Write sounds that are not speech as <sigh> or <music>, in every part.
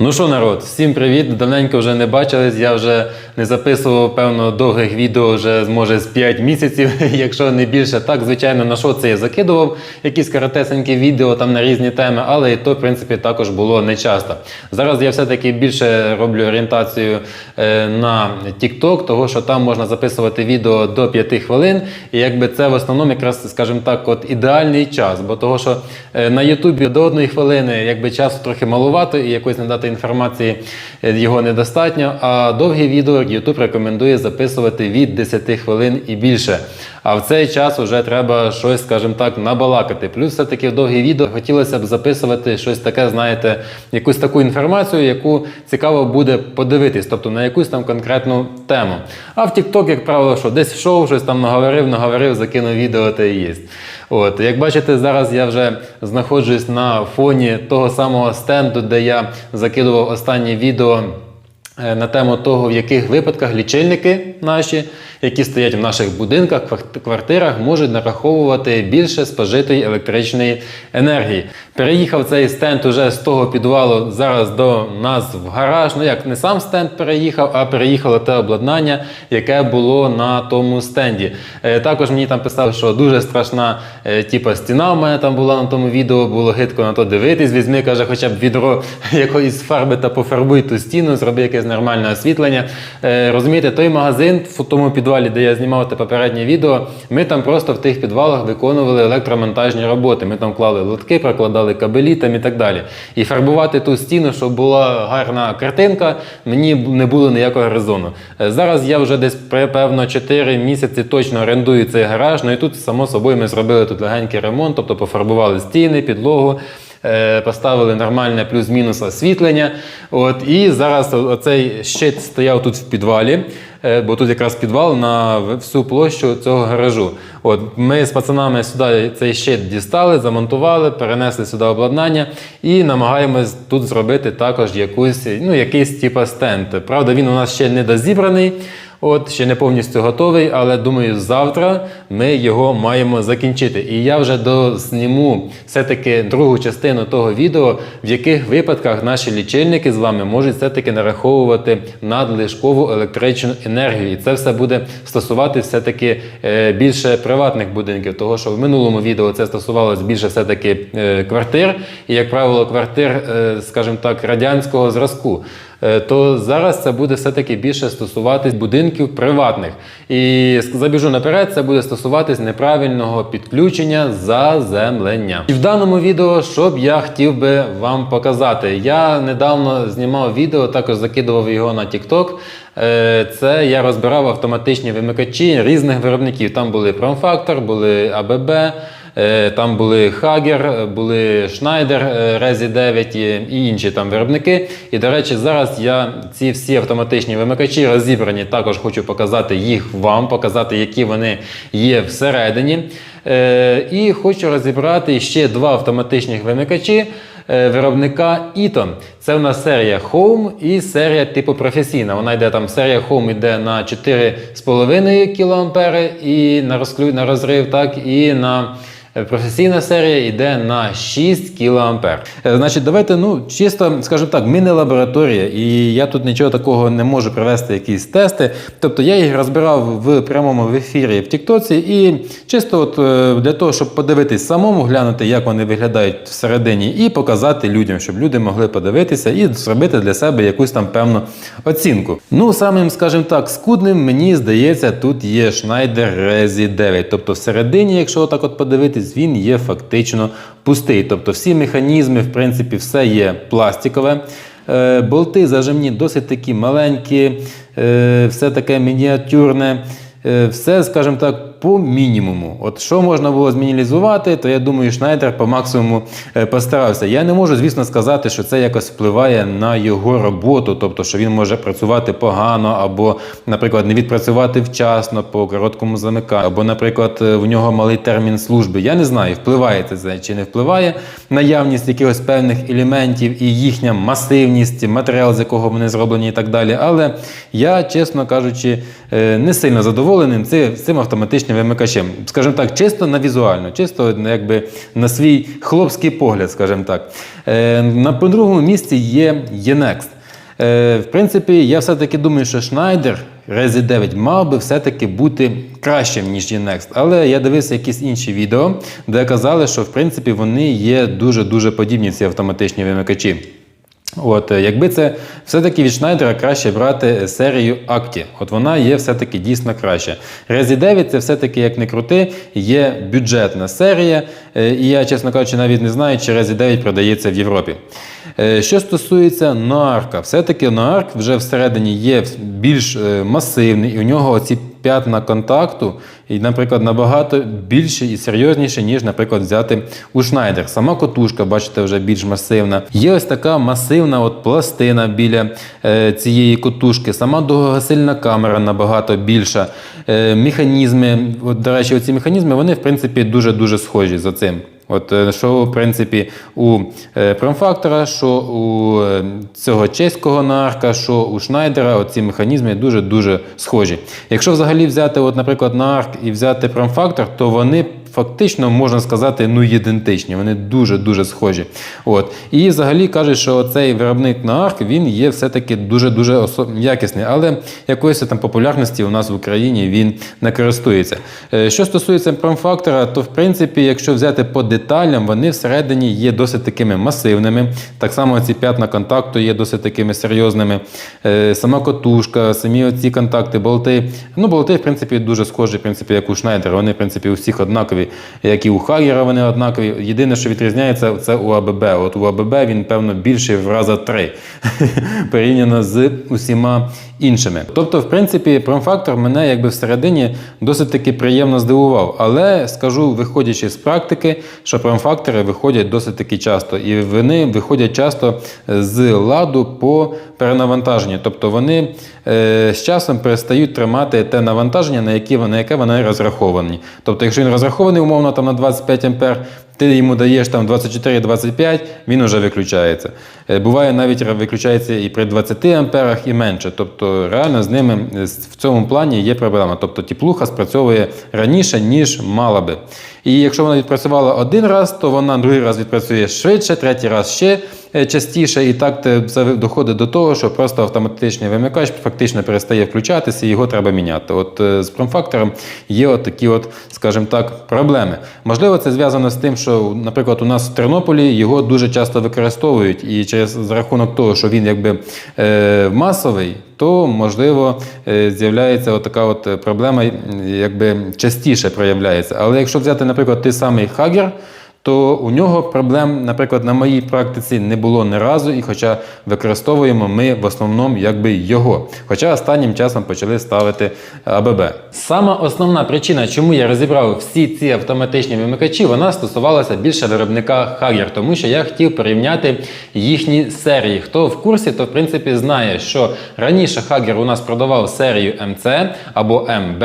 Ну що, народ, всім привіт! Давненько вже не бачились. Я вже не записував певно довгих відео вже може з 5 місяців, <laughs> якщо не більше. Так, звичайно, на що це я закидував якісь коротесенькі відео там на різні теми, але і то, в принципі, також було не часто. Зараз я все-таки більше роблю орієнтацію е, на TikTok, того що там можна записувати відео до 5 хвилин. І якби це в основному якраз, скажімо так, от ідеальний час, бо того, що е, на Ютубі до одної хвилини якби часу трохи малувато і якось надати інформації е, його недостатньо. А довгі відео YouTube рекомендує записувати від 10 хвилин і більше. А в цей час вже треба щось, скажімо так, набалакати. Плюс все-таки в довгі відео хотілося б записувати щось таке, знаєте, якусь таку інформацію, яку цікаво буде подивитись, тобто на якусь там конкретну тему. А в TikTok, як правило, що десь йшов, щось там наговорив, наговорив, закинув відео та і є. От, як бачите, зараз я вже знаходжусь на фоні того самого стенду, де я закидував останнє відео е, на тему того, в яких випадках лічильники наші, які стоять в наших будинках, квартирах, можуть нараховувати більше спожитої електричної енергії. Переїхав цей стенд уже з того підвалу зараз до нас в гараж. Ну як не сам стенд переїхав, а переїхало те обладнання, яке було на тому стенді. Е, також мені там писали, що дуже страшна е, типа стіна в мене там була на тому відео, було гидко на то дивитись. Візьми, каже, хоча б відро <laughs> якоїсь фарби та пофарбуй ту стіну, зроби якесь нормальне освітлення. Е, розумієте, той магазин в тому підвалі, де я знімав те попереднє відео, ми там просто в тих підвалах виконували електромонтажні роботи. Ми там клали лотки, прокладали кабелі там і так далі. І фарбувати ту стіну, щоб була гарна картинка, мені не було ніякого резону. Е, Зараз я вже десь при, певно 4 місяці точно орендую цей гараж. Ну і тут, само собою, ми зробили тут легенький ремонт, тобто пофарбували стіни, підлогу. е, Поставили нормальне плюс-мінус освітлення. От, і зараз оцей щит стояв тут в підвалі, бо тут якраз підвал на всю площу цього гаражу. От, ми з пацанами сюди цей щит дістали, замонтували, перенесли сюди обладнання і намагаємось тут зробити також якусь, ну, якийсь типа стенд. Правда, він у нас ще не дозібраний. От ще не повністю готовий, але думаю, завтра ми його маємо закінчити. І я вже дозніму все-таки другу частину того відео, в яких випадках наші лічильники з вами можуть все-таки нараховувати надлишкову електричну енергію. І це все буде стосувати все-таки е, більше приватних будинків, того що в минулому відео це стосувалось більше все-таки е, квартир, і, як правило, квартир, е, скажімо так, радянського зразку. Е, то зараз це буде все-таки більше стосуватись будинків приватних. І забіжу наперед, це буде стосуватись неправильного підключення заземлення. І в даному відео, що б я хотів би вам показати, я недавно знімав відео, також закидував його на TikTok. Е, Це я розбирав автоматичні вимикачі різних виробників. Там були Pромfactor, були АББ. Е, Там були Hager, були Schneider, е, Rezi 9 і інші там виробники. І, до речі, зараз я ці всі автоматичні вимикачі розібрані. Також хочу показати їх вам, показати, які вони є всередині. Е, І хочу розібрати ще два автоматичних вимикачі. е, Виробника Eaton. Це в нас серія Home і серія типу професійна. Вона йде там серія Home йде на 4,5 кА і на розклю на розрив, так і на Е, Професійна серія йде на 6 кА. Значить, давайте, ну, чисто, скажімо так, ми не лабораторія, і я тут нічого такого не можу привести, якісь тести. Тобто я їх розбирав в прямому ефірі в Тіктоці, і чисто от е, для того, щоб подивитись самому, глянути, як вони виглядають всередині, і показати людям, щоб люди могли подивитися і зробити для себе якусь там певну оцінку. Ну, самим, скажімо так, скудним, мені здається, тут є Schneider Rezi 9. Тобто всередині, якщо так от подивитись, він є фактично пустий. Тобто всі механізми, в принципі, все є пластикове. Е, Болти зажимні досить такі маленькі, е, все таке мініатюрне. Е, Все, скажімо так, по мінімуму. От що можна було змінімалізувати, то я думаю, Шнайдер по максимуму е, постарався. Я не можу, звісно, сказати, що це якось впливає на його роботу, тобто, що він може працювати погано, або, наприклад, не відпрацювати вчасно по короткому замиканню, або, наприклад, е, в нього малий термін служби. Я не знаю, впливає це чи не впливає наявність якихось певних елементів і їхня масивність, матеріал, з якого вони зроблені, і так далі. Але я, чесно кажучи, е, не сильно задоволеним цим, цим автоматичним автоматичним вимикачем. Скажімо так, чисто на візуально, чисто ну, якби на свій хлопський погляд, скажімо так. Е, на по-другому місці є Yenext. Е, в принципі, я все-таки думаю, що Schneider Resi 9 мав би все-таки бути кращим, ніж Yenext. Але я дивився якісь інші відео, де казали, що в принципі вони є дуже-дуже подібні, ці автоматичні вимикачі. От, е, якби це все-таки від Шнайдера краще брати серію Акті. От вона є все-таки дійсно краща. Resi 9 це все-таки, як не крути, є бюджетна серія. е, І я, чесно кажучи, навіть не знаю, чи Resi 9 продається в Європі. Е, Що стосується Noarka, все-таки Noark вже всередині є більш масивний, і у нього оці п'ятна контакту, і, наприклад, набагато більше і серйозніше, ніж, наприклад, взяти у Schneider. Сама котушка, бачите, вже більш масивна. Є ось така масивна от пластина біля е, цієї котушки. Сама довгосильна камера набагато більша. Е, механізми, от, до речі, ці механізми вони в принципі дуже-дуже схожі за цим. От е, що в принципі у е, промфактора, що у е, цього чеського нарка, що у Шнайдера, оці механізми дуже дуже схожі. Якщо взагалі взяти, от, наприклад, нарк і взяти промфактор, то вони фактично можна сказати ну ідентичні. Вони дуже дуже схожі. От і взагалі кажуть, що цей виробник нарк він є все-таки дуже дуже якісний, але якоїсь там популярності у нас в Україні він не користується. Е, Що стосується промфактора, то в принципі, якщо взяти по деталям, вони всередині є досить такими масивними. Так само ці п'ятна контакту є досить такими серйозними. Е, Сама котушка, самі оці контакти, болти. Ну, болти, в принципі, дуже схожі, в принципі, як у Шнайдера. Вони, в принципі, у всіх однакові, як і у Хагера вони однакові. Єдине, що відрізняється, це у АББ. От у АББ він, певно, більший в раза три <laughs> порівняно з усіма іншими. Тобто, в принципі, промфактор мене якби всередині досить таки приємно здивував. Але скажу, виходячи з практики, що промфактори виходять досить таки часто, і вони виходять часто з ладу по перенавантаженню. Тобто вони е, з часом перестають тримати те навантаження, на яке вони розраховані. Тобто, якщо він розрахований умовно там на 25 ампер, ти йому даєш там 24-25, він вже виключається. Е, Буває навіть виключається і при 20 амперах і менше. Тобто реально з ними е, в цьому плані є проблема. Тобто теплуха спрацьовує раніше, ніж мала би. І якщо вона відпрацювала один раз, то вона другий раз відпрацює швидше, третій раз ще е, частіше. І так це доходить до того, що просто автоматичний вимикач фактично перестає включатися, і його треба міняти. От з промфактором є от такі, от, скажімо так, проблеми. Можливо, це зв'язано з тим, що, наприклад, у нас в Тернополі його дуже часто використовують, і через за рахунок того, що він якби е, масовий, то можливо е, з'являється така от проблема, якби частіше проявляється. Але якщо взяти, наприклад, той самий Хагер, то у нього проблем, наприклад, на моїй практиці не було ні разу, і хоча використовуємо ми в основному якби його. Хоча останнім часом почали ставити АББ. Сама основна причина, чому я розібрав всі ці автоматичні вимикачі, вона стосувалася більше виробника Hager, тому що я хотів порівняти їхні серії. Хто в курсі, то в принципі знає, що раніше Hager у нас продавав серію MC або МБ.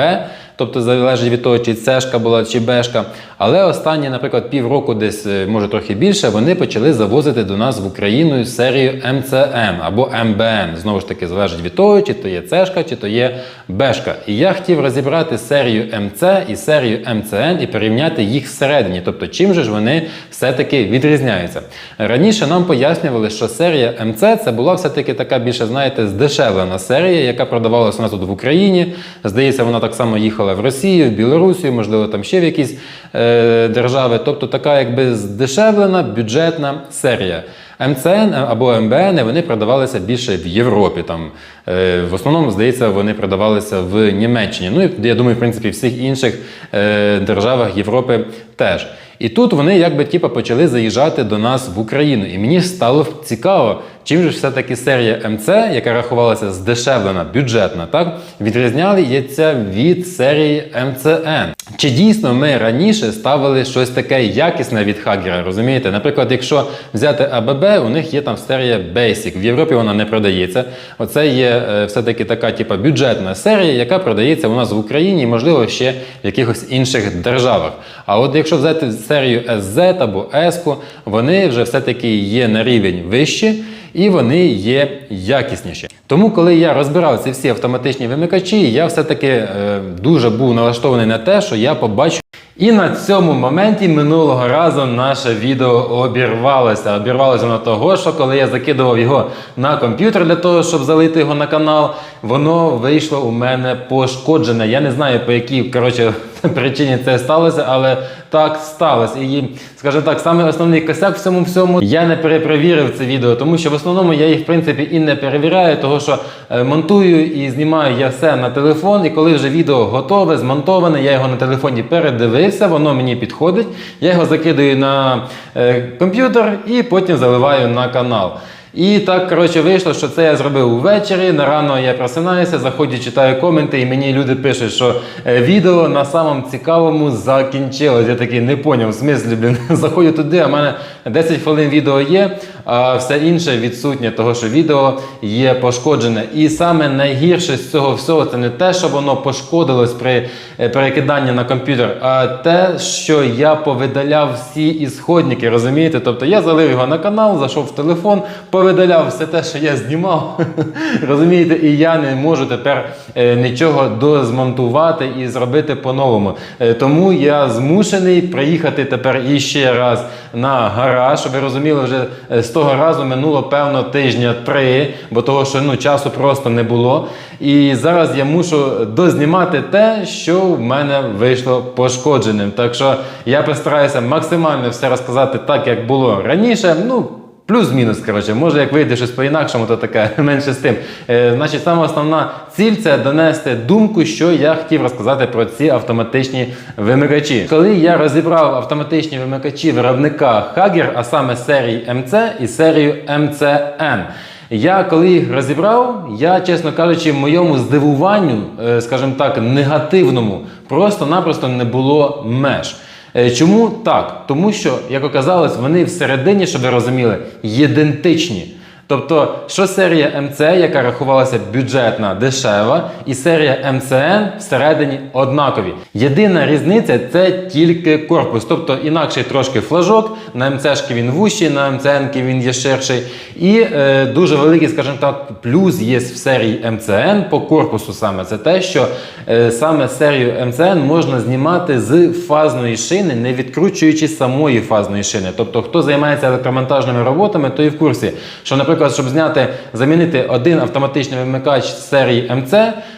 Тобто залежить від того, чи цешка була, чи бешка. Але останні, наприклад, півроку, десь е, може трохи більше, вони почали завозити до нас в Україну серію МЦМ або МБН. Знову ж таки, залежить від того, чи то є цешка, чи то є бешка. І я хотів розібрати серію МЦ і серію МЦН і порівняти їх всередині. Тобто, чим же ж вони все-таки відрізняються. Раніше нам пояснювали, що серія МЦ це була все-таки така більше, знаєте, здешевлена серія, яка продавалася у нас тут в Україні. Здається, вона так само їхала в Росію, в Білорусію, можливо, там ще в якісь е, держави. Тобто така якби здешевлена бюджетна серія. МЦН або МБН вони продавалися більше в Європі. Там, е, в основному, здається, вони продавалися в Німеччині. Ну і я думаю, в принципі, всіх інших е, державах Європи теж. І тут вони якби типу, почали заїжджати до нас в Україну. І мені стало цікаво, чим же все-таки серія МЦ, яка рахувалася здешевлена, бюджетна, так, відрізняється від серії МЦН. Чи дійсно ми раніше ставили щось таке якісне від Хагера, розумієте? Наприклад, якщо взяти АББ, у них є там серія Basic. В Європі вона не продається. Оце є е, все-таки така типу, бюджетна серія, яка продається у нас в Україні і, можливо, ще в якихось інших державах. А от якщо взяти серію SZ або S, вони вже все-таки є на рівень вищі. І вони є якісніші. Тому, коли я розбирав ці всі автоматичні вимикачі, я все-таки е, дуже був налаштований на те, що я побачу. І на цьому моменті минулого разу наше відео обірвалося. Обірвалося воно того, що коли я закидував його на комп'ютер для того, щоб залити його на канал, воно вийшло у мене пошкоджене. Я не знаю по якій коротше, <laughs> причині це сталося, але так сталося. І, скажімо так, саме основний косяк в цьому всьому я не перепровірив це відео, тому що в основному я їх в принципі і не перевіряю, того що е, монтую і знімаю я все на телефон. І коли вже відео готове, змонтоване, я його на телефоні передивився, воно мені підходить. Я його закидаю на е, комп'ютер і потім заливаю на канал. І так, коротше, вийшло, що це я зробив увечері. На рано я просинаюся, заходжу, читаю коменти, і мені люди пишуть, що е, відео на самому цікавому закінчилось. Я такий не поняв, в смислі, блін, <laughs> заходжу туди, а в мене 10 хвилин відео є, а все інше відсутнє, того що відео є пошкоджене. І саме найгірше з цього всього це не те, що воно пошкодилось при е, перекиданні на комп'ютер, а те, що я повидаляв всі ісходники, розумієте? Тобто я залив його на канал, зайшов в телефон, повидаляв все те, що я знімав. <laughs> розумієте, і я не можу тепер е, нічого дозмонтувати і зробити по-новому. Е, тому я змушений приїхати тепер іще раз на гараж, ви розуміли, вже з того разу минуло певно тижня три, бо того, що ну, часу просто не було. І зараз я мушу дознімати те, що в мене вийшло пошкодженим. Так що я постараюся максимально все розказати так, як було раніше. Ну, Плюс-мінус, коротше, може, як вийде щось по-інакшому, то таке <laughs> менше з тим. Е, значить, саме основна ціль це донести думку, що я хотів розказати про ці автоматичні вимикачі. Коли я розібрав автоматичні вимикачі виробника Hager, а саме серії MC і серію MCN. Я коли їх розібрав, я, чесно кажучи, моєму здивуванню, е, скажімо так, негативному, просто-напросто не було меж. Е, Чому так? Тому що, як оказалось, вони всередині, щоб ви розуміли, ідентичні. Тобто, що серія МЦ, яка рахувалася бюджетна, дешева, і серія МЦН всередині однакові. Єдина різниця це тільки корпус, тобто інакший трошки флажок, на МЦшки він вущий, на МЦН він є ширший. І е, дуже великий, скажімо так, плюс є в серії МЦН по корпусу саме. Це те, що е, саме серію МЦН можна знімати з фазної шини, не відкручуючи самої фазної шини. Тобто, хто займається електромонтажними роботами, той в курсі, що, наприклад, щоб зняти, замінити один автоматичний вимикач серії МЦ,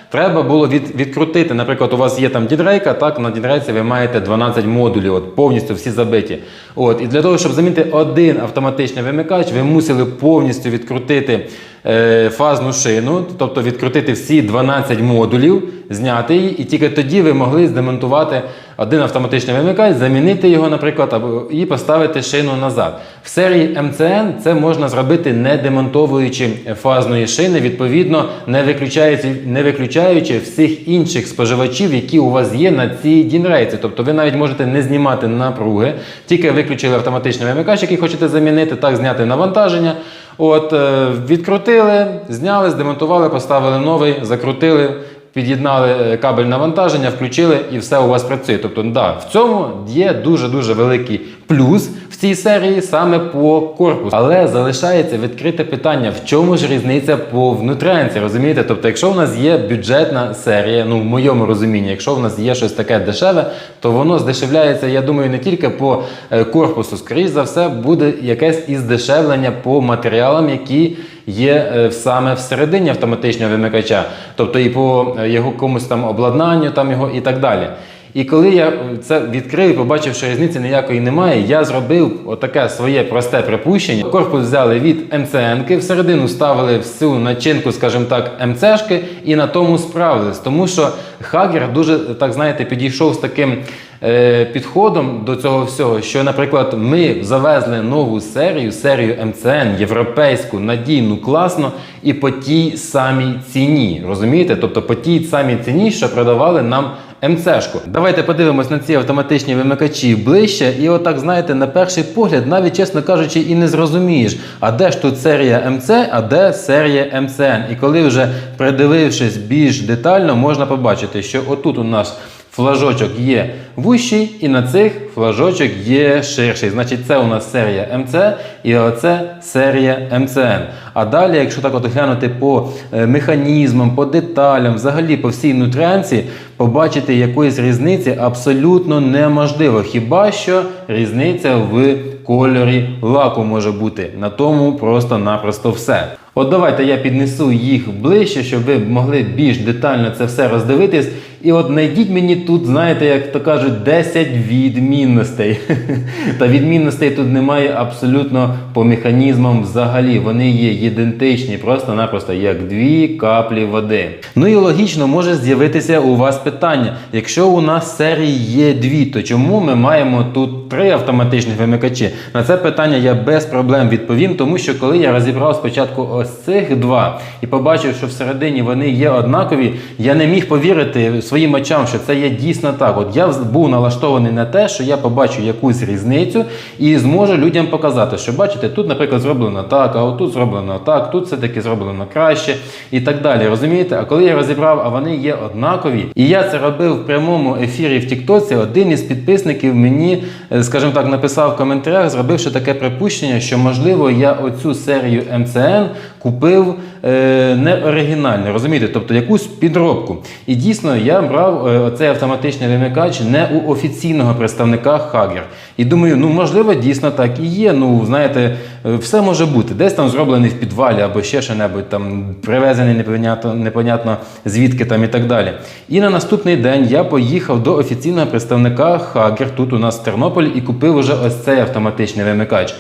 треба було від, відкрутити. Наприклад, у вас є там дідрейка, так на дідрейці ви маєте 12 модулів, от повністю всі забиті. От, і для того, щоб замінити один автоматичний вимикач, ви мусили повністю відкрутити е, фазну шину, тобто відкрутити всі 12 модулів, зняти її, і тільки тоді ви могли здемонтувати один автоматичний вимикач, замінити його, наприклад, або і поставити шину назад. В серії МЦН це можна зробити не демонтовуючи фазної шини, відповідно, не виключаючи, не виключаючи всіх інших споживачів, які у вас є на цій дінрейці. Тобто ви навіть можете не знімати напруги, тільки виключили автоматичний вимикач, який хочете замінити, так зняти навантаження. От, е, відкрутили, зняли, здемонтували, поставили новий, закрутили. Під'єднали е, кабель навантаження, включили і все у вас працює. Тобто, да, в цьому є дуже-дуже великий плюс в цій серії саме по корпусу. Але залишається відкрите питання, в чому ж різниця по внутрянці, розумієте? Тобто, якщо в нас є бюджетна серія, ну в моєму розумінні, якщо в нас є щось таке дешеве, то воно здешевляється, я думаю, не тільки по е, корпусу, скоріш за все, буде якесь і здешевлення по матеріалам, які є е, саме всередині автоматичного вимикача, тобто і по е, його комусь там обладнанню, там його і так далі. І коли я це відкрив і побачив, що різниці ніякої немає, я зробив отаке своє просте припущення. Корпус взяли від МЦНки, всередину ставили всю начинку, скажімо так, МЦшки, і на тому справились. Тому що Хагер дуже так знаєте підійшов з таким е, підходом до цього всього, що, наприклад, ми завезли нову серію, серію МЦН, європейську, надійну, класну, і по тій самій ціні. Розумієте? Тобто по тій самій ціні, що продавали нам. МЦшку. Давайте подивимось на ці автоматичні вимикачі ближче. І отак, знаєте, на перший погляд, навіть чесно кажучи, і не зрозумієш, а де ж тут серія МЦ, а де серія МЦН. І коли вже придивившись більш детально, можна побачити, що отут у нас флажочок є вущий, і на цих флажочок є ширший. Значить, це у нас серія МЦ і оце серія МЦН. А далі, якщо так от глянути по е, механізмам, по деталям, взагалі по всій нутріанці, побачити якоїсь різниці абсолютно неможливо. Хіба що різниця в кольорі лаку може бути. На тому просто-напросто все. От давайте я піднесу їх ближче, щоб ви могли більш детально це все роздивитись. І от знайдіть мені тут, знаєте, як то кажуть, 10 відмінностей. <laughs> Та відмінностей тут немає абсолютно по механізмам взагалі. Вони є ідентичні, просто-напросто як дві каплі води. Ну і логічно може з'явитися у вас питання: якщо у нас серії є дві, то чому ми маємо тут три автоматичних вимикачі? На це питання я без проблем відповім, тому що коли я розібрав спочатку ось цих два і побачив, що всередині вони є однакові, я не міг повірити очам, що це є дійсно так. От я був налаштований на те, що я побачу якусь різницю і зможу людям показати, що бачите, тут, наприклад, зроблено так, а отут зроблено так, тут все-таки зроблено краще і так далі. Розумієте? А коли я розібрав, а вони є однакові, і я це робив в прямому ефірі в Тіктоці, один із підписників мені, е, скажімо так, написав в коментарях, зробивши таке припущення, що можливо я оцю серію МЦН купив е, не оригінально, розумієте, тобто якусь підробку. І дійсно я брав е, оцей автоматичний вимикач не у офіційного представника Хагер. І думаю, ну можливо, дійсно так і є. Ну, знаєте, е, все може бути. Десь там зроблений в підвалі або ще що-небудь, там привезений непонятно, непонятно звідки там і так далі. І на наступний день я поїхав до офіційного представника Хагер тут у нас в Тернополі і купив уже ось цей автоматичний вимикач.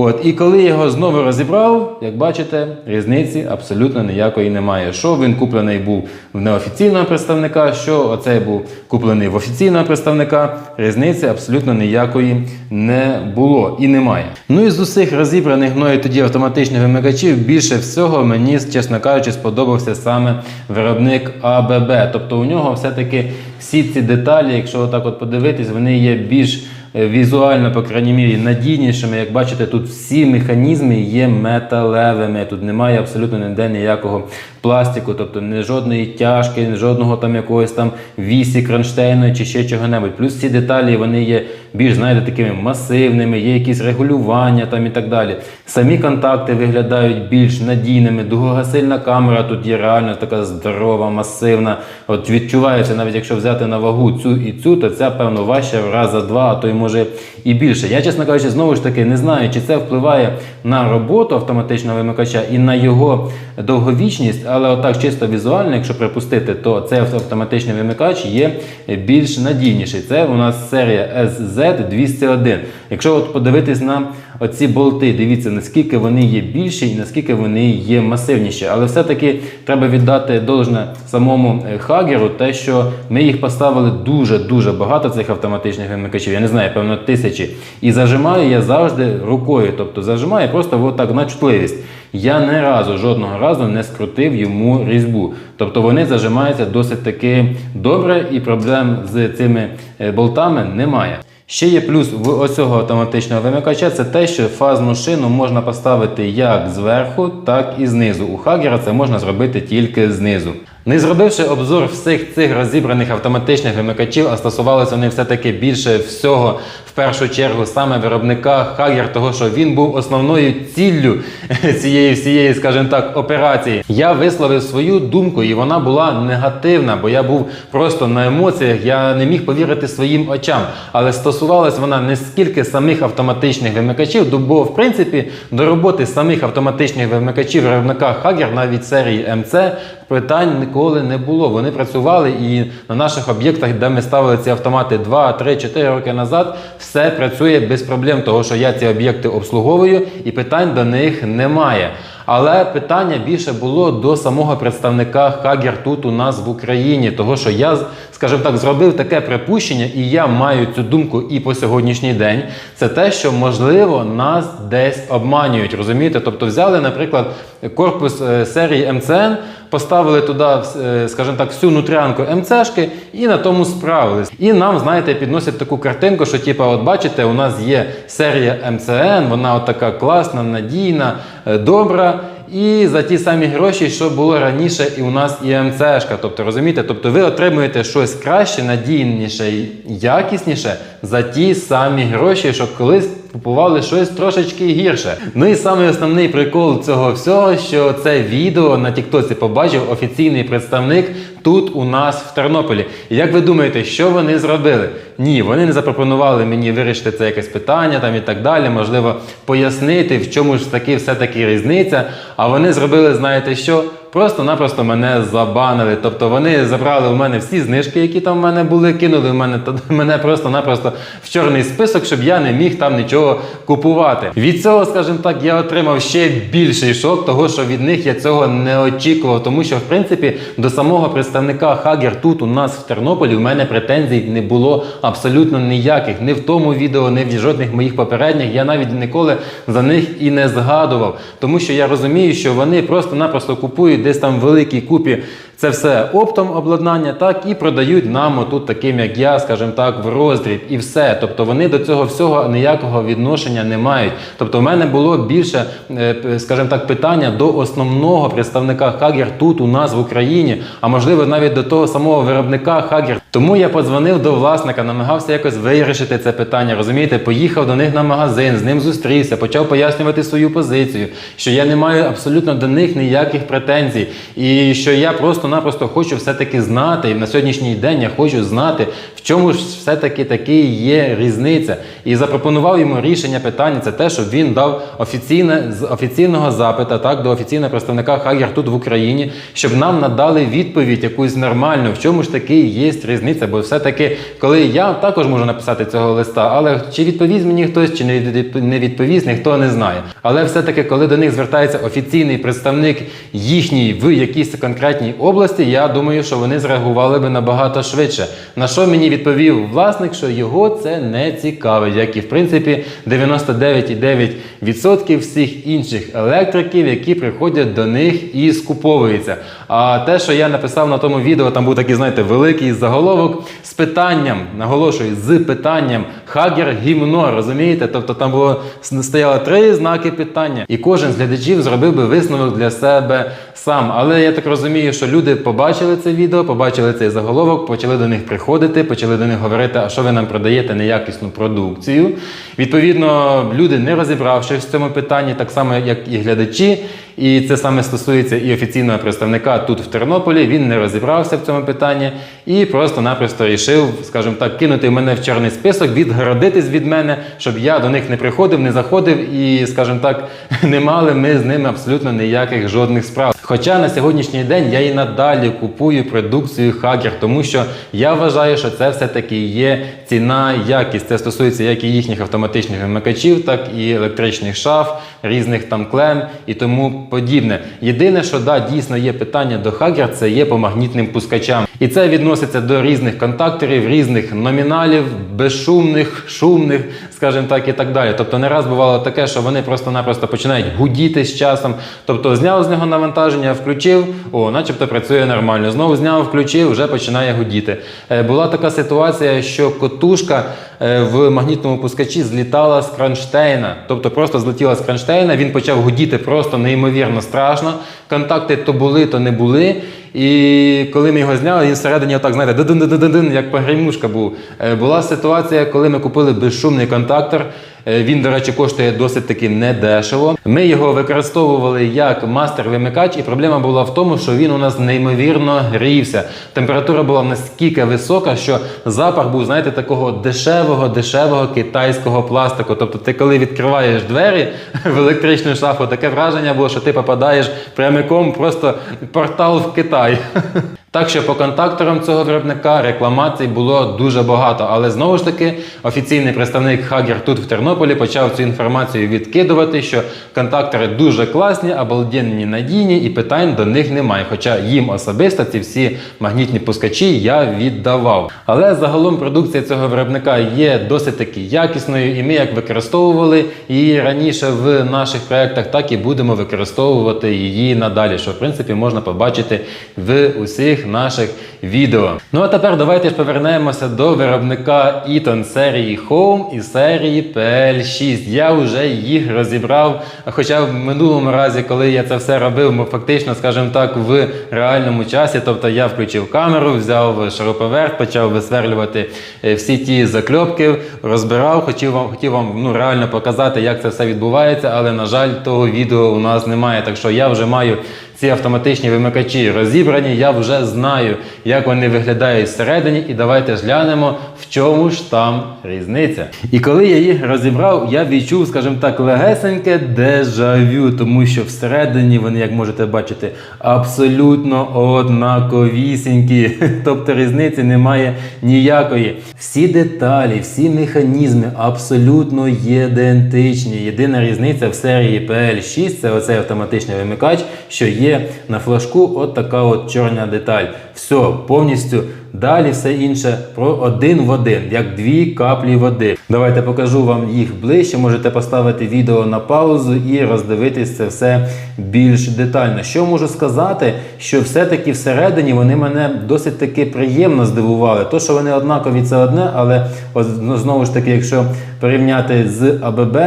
От, і коли його знову розібрав, як бачите, різниці абсолютно ніякої немає. Що він куплений був в неофіційного представника, що оцей був куплений в офіційного представника, різниці абсолютно ніякої не було і немає. Ну і з усіх розібраних мною тоді автоматичних вимикачів більше всього мені, чесно кажучи, сподобався саме виробник АББ. Тобто у нього все-таки всі ці деталі, якщо отак от подивитись, вони є більш візуально, по крайній мірі, надійнішими. Як бачите, тут всі механізми є металевими. Тут немає абсолютно ніде ніякого пластику, тобто не жодної тяжки, не жодного там якогось там вісі, кронштейну чи ще чого-небудь. Плюс ці деталі вони є більш, знаєте, такими масивними, є якісь регулювання там і так далі. Самі контакти виглядають більш надійними. Дугогасильна камера тут є реально така здорова, масивна. От відчувається, навіть якщо взяти на вагу цю і цю, то ця, певно, важча в раз за два, а то й може і більше. Я, чесно кажучи, знову ж таки не знаю, чи це впливає на роботу автоматичного вимикача і на його довговічність, але отак чисто візуально, якщо припустити, то цей автоматичний вимикач є більш надійніший. Це у нас серія SZ201. Якщо от подивитись на оці болти, дивіться, наскільки вони є більші і наскільки вони є масивніші. Але все-таки треба віддати должне самому е, Хагеру, те, що ми їх поставили дуже-дуже багато цих автоматичних вимикачів. Я не знаю, певно, тисячі. І зажимаю я завжди рукою, тобто зажимаю просто отак на чутливість. Я не разу, жодного разу не скрутив йому різьбу. Тобто вони зажимаються досить таки добре, і проблем з цими е, болтами немає. Ще є плюс в ось цього автоматичного вимикача, це те, що фазну шину можна поставити як зверху, так і знизу. У Хагера це можна зробити тільки знизу. Не зробивши обзор всіх цих розібраних автоматичних вимикачів, а стосувалися вони все-таки більше всього, першу чергу, саме виробника Хагер, того що він був основною ціллю <laughs> цієї всієї, скажімо так, операції. Я висловив свою думку, і вона була негативна, бо я був просто на емоціях, я не міг повірити своїм очам. Але стосувалась вона не скільки самих автоматичних вимикачів, бо в принципі до роботи самих автоматичних вимикачів виробника Хагер навіть серії МЦ питань ніколи не було. Вони працювали і на наших об'єктах, де ми ставили ці автомати 2, 3, 4 роки назад, все працює без проблем, того що я ці об'єкти обслуговую і питань до них немає. Але питання більше було до самого представника Хагер тут у нас в Україні, того що я, скажімо так, зробив таке припущення, і я маю цю думку і по сьогоднішній день. Це те, що можливо нас десь обманюють. Розумієте? Тобто взяли, наприклад, корпус е, серії МЦН, поставили туди, е, скажімо так, всю нутрянку МЦшки і на тому справились. І нам, знаєте, підносять таку картинку, що типу, от бачите, у нас є серія МЦН, вона от така класна, надійна, е, добра. І за ті самі гроші, що було раніше, і у нас і МЦшка. Тобто, розумієте, тобто ви отримуєте щось краще, надійніше і якісніше за ті самі гроші, що колись купували щось трошечки гірше. Ну і самий основний прикол цього всього, що це відео на Тіктоці побачив офіційний представник тут у нас в Тернополі. І як ви думаєте, що вони зробили? Ні, вони не запропонували мені вирішити це якесь питання там і так далі, можливо, пояснити, в чому ж таки все-таки різниця. А вони зробили, знаєте що? Просто-напросто мене забанили. Тобто вони забрали у мене всі знижки, які там в мене були, кинули в мене та- <laughs> мене просто-напросто в чорний список, щоб я не міг там нічого купувати. Від цього, скажімо так, я отримав ще більший шок, того що від них я цього не очікував. Тому що, в принципі, до самого представника Хагер тут у нас в Тернополі в мене претензій не було абсолютно ніяких. Ні в тому відео, ні в жодних моїх попередніх. Я навіть ніколи за них і не згадував. Тому що я розумію, що вони просто-напросто купують десь там в великій купі це все оптом обладнання, так і продають нам отут таким, як я, скажімо так, в роздріб, і все. Тобто вони до цього всього ніякого відношення не мають. Тобто, в мене було більше, е, скажімо так, питання до основного представника Хагер тут у нас в Україні, а можливо навіть до того самого виробника Хагер. Тому я подзвонив до власника, намагався якось вирішити це питання. Розумієте, поїхав до них на магазин, з ним зустрівся, почав пояснювати свою позицію, що я не маю абсолютно до них ніяких претензій, і що я просто-напросто хочу все-таки знати. І на сьогоднішній день я хочу знати, в чому ж все-таки таки є різниця. І запропонував йому рішення питання. Це те, щоб він дав офіційне з офіційного запита, так до офіційного представника Хагер тут в Україні, щоб нам надали відповідь якусь нормальну, в чому ж таки є різниця. Бо все-таки, коли я також можу написати цього листа, але чи відповість мені хтось, чи не відповість, ніхто не знає. Але все-таки, коли до них звертається офіційний представник їхній в якійсь конкретній області, я думаю, що вони зреагували би набагато швидше. На що мені відповів власник, що його це не цікавить, як і в принципі 99,9% всіх інших електриків, які приходять до них і скуповуються. А те, що я написав на тому відео, там був такий, знаєте, великий заголовок з питанням, наголошую, з питанням Хагер гімно, розумієте? Тобто там було стояло три знаки питання, і кожен з глядачів зробив би висновок для себе сам. Але я так розумію, що люди побачили це відео, побачили цей заголовок, почали до них приходити, почали до них говорити, а що ви нам продаєте неякісну продукцію. Відповідно, люди, не розібравшись в цьому питанні, так само як і глядачі. І це саме стосується і офіційного представника тут в Тернополі. Він не розібрався в цьому питанні і просто-напросто рішив, скажімо так, кинути мене в чорний список, відгородитись від мене, щоб я до них не приходив, не заходив і, скажімо так, <laughs> не мали ми з ними абсолютно ніяких жодних справ. Хоча на сьогоднішній день я і надалі купую продукцію Хагер, тому що я вважаю, що це все-таки є ціна, якість. Це стосується як і їхніх автоматичних вимикачів, так і електричних шаф, різних там клем і тому подібне. Єдине, що да, дійсно є питання до Хагер, це є по магнітним пускачам. І це відноситься до різних контакторів, різних номіналів, безшумних, шумних, скажімо так, і так далі. Тобто не раз бувало таке, що вони просто-напросто починають гудіти з часом. Тобто зняв з нього навантаження, включив, о, начебто працює нормально. Знову зняв, включив, вже починає гудіти. Е, була така ситуація, що котушка е, в магнітному пускачі злітала з кронштейна. Тобто просто злетіла з кронштейна, він почав гудіти просто неймовірно страшно. Контакти то були, то не були. І коли ми його зняли, він всередині отак, знаєте, як погремушка був. Е, Була ситуація, коли ми купили безшумний контактор. Е, Він, до речі, коштує досить таки недешево. Ми його використовували як мастер-вимикач, і проблема була в тому, що він у нас неймовірно грівся. Температура була настільки висока, що запах був, знаєте, такого дешевого, дешевого китайського пластику. Тобто, ти коли відкриваєш двері <laughs> в електричну шафу, таке враження було, що ти попадаєш прямиком просто портал в Китай. <laughs> Так що по контакторам цього виробника рекламацій було дуже багато. Але знову ж таки, офіційний представник Хагер тут в Тернополі почав цю інформацію відкидувати, що контактори дуже класні, обалденні, надійні, і питань до них немає. Хоча їм особисто ці всі магнітні пускачі я віддавав. Але загалом продукція цього виробника є досить таки якісною, і ми як використовували її раніше в наших проєктах, так і будемо використовувати її надалі, що в принципі можна побачити в усіх наших відео. Ну а тепер давайте ж повернемося до виробника Eaton серії Home і серії PL6. Я вже їх розібрав. Хоча в минулому разі, коли я це все робив, ми фактично, скажімо так, в реальному часі. Тобто я включив камеру, взяв шуруповерт, почав висверлювати е, всі ті закльопки, розбирав, хотів вам, хотів вам ну, реально показати, як це все відбувається, але на жаль, того відео у нас немає. Так що я вже маю ці автоматичні вимикачі розібрані, я вже знаю, як вони виглядають всередині, і давайте ж глянемо, в чому ж там різниця. І коли я їх розібрав, я відчув, скажімо так, легесеньке дежавю, тому що всередині вони, як можете бачити, абсолютно однаковісінькі. <laughs> Тобто різниці немає ніякої. Всі деталі, всі механізми абсолютно ідентичні. Єдина різниця в серії PL6 це оцей автоматичний вимикач, що є на флажку, от така от чорна деталь. Все, повністю. Далі все інше про один в один, як дві каплі води. Давайте покажу вам їх ближче. Можете поставити відео на паузу і роздивитись це все більш детально. Що можу сказати, що все-таки всередині вони мене досить таки приємно здивували. То, що вони однакові, це одне, але ну, знову ж таки, якщо порівняти з АББ,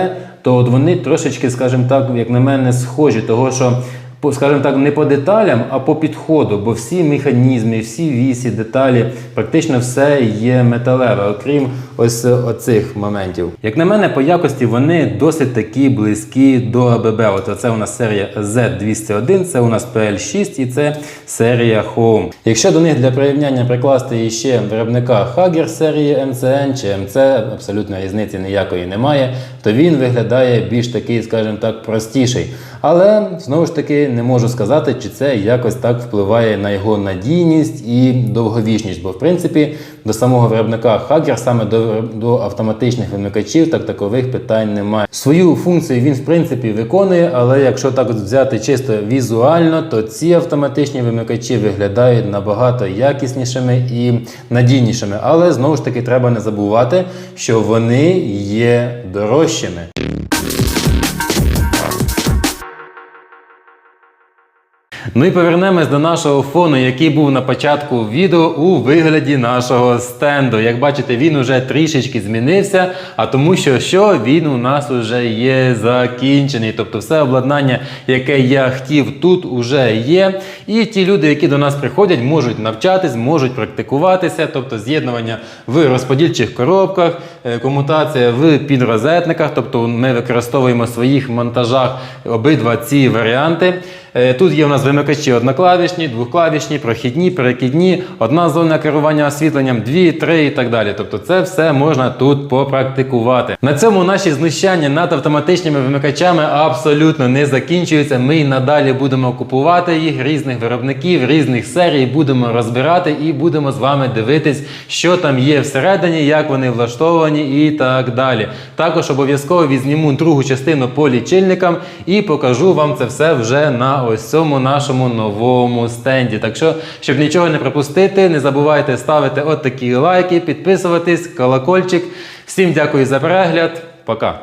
то от вони трошечки, скажімо так, як на мене, схожі, того що по, скажімо так, не по деталям, а по підходу, бо всі механізми, всі вісі, деталі, практично все є металеве, окрім ось оцих моментів. Як на мене, по якості вони досить такі близькі до АББ. От це у нас серія Z201, це у нас PL6 і це серія Home. Якщо до них для порівняння прикласти іще виробника Hager серії MCN чи MC, абсолютно різниці ніякої немає, то він виглядає більш такий, скажімо так, простіший. Але знову ж таки не можу сказати, чи це якось так впливає на його надійність і довговічність. Бо в принципі до самого виробника Hager, саме до, до автоматичних вимикачів, так такових питань немає. Свою функцію він в принципі виконує, але якщо так взяти чисто візуально, то ці автоматичні вимикачі виглядають набагато якіснішими і надійнішими. Але знову ж таки треба не забувати, що вони є дорожчими. Ну і повернемось до нашого фону, який був на початку відео у вигляді нашого стенду. Як бачите, він уже трішечки змінився, а тому що, що він у нас вже є закінчений. Тобто все обладнання, яке я хотів, тут уже є. І ті люди, які до нас приходять, можуть навчатись, можуть практикуватися, тобто з'єднування в розподільчих коробках, комутація в підрозетниках. Тобто ми використовуємо в своїх монтажах обидва ці варіанти. Е, Тут є у нас вимикачі одноклавішні, двохклавішні, прохідні, перекидні, одна зона керування освітленням, дві, три і так далі. Тобто це все можна тут попрактикувати. На цьому наші знущання над автоматичними вимикачами абсолютно не закінчуються. Ми й надалі будемо купувати їх різних виробників, різних серій, будемо розбирати і будемо з вами дивитись, що там є всередині, як вони влаштовані і так далі. Також обов'язково візьму другу частину по лічильникам і покажу вам це все вже на ось цьому нашому новому стенді. Так що, щоб нічого не пропустити, не забувайте ставити от такі лайки, підписуватись, колокольчик. Всім дякую за перегляд. Пока.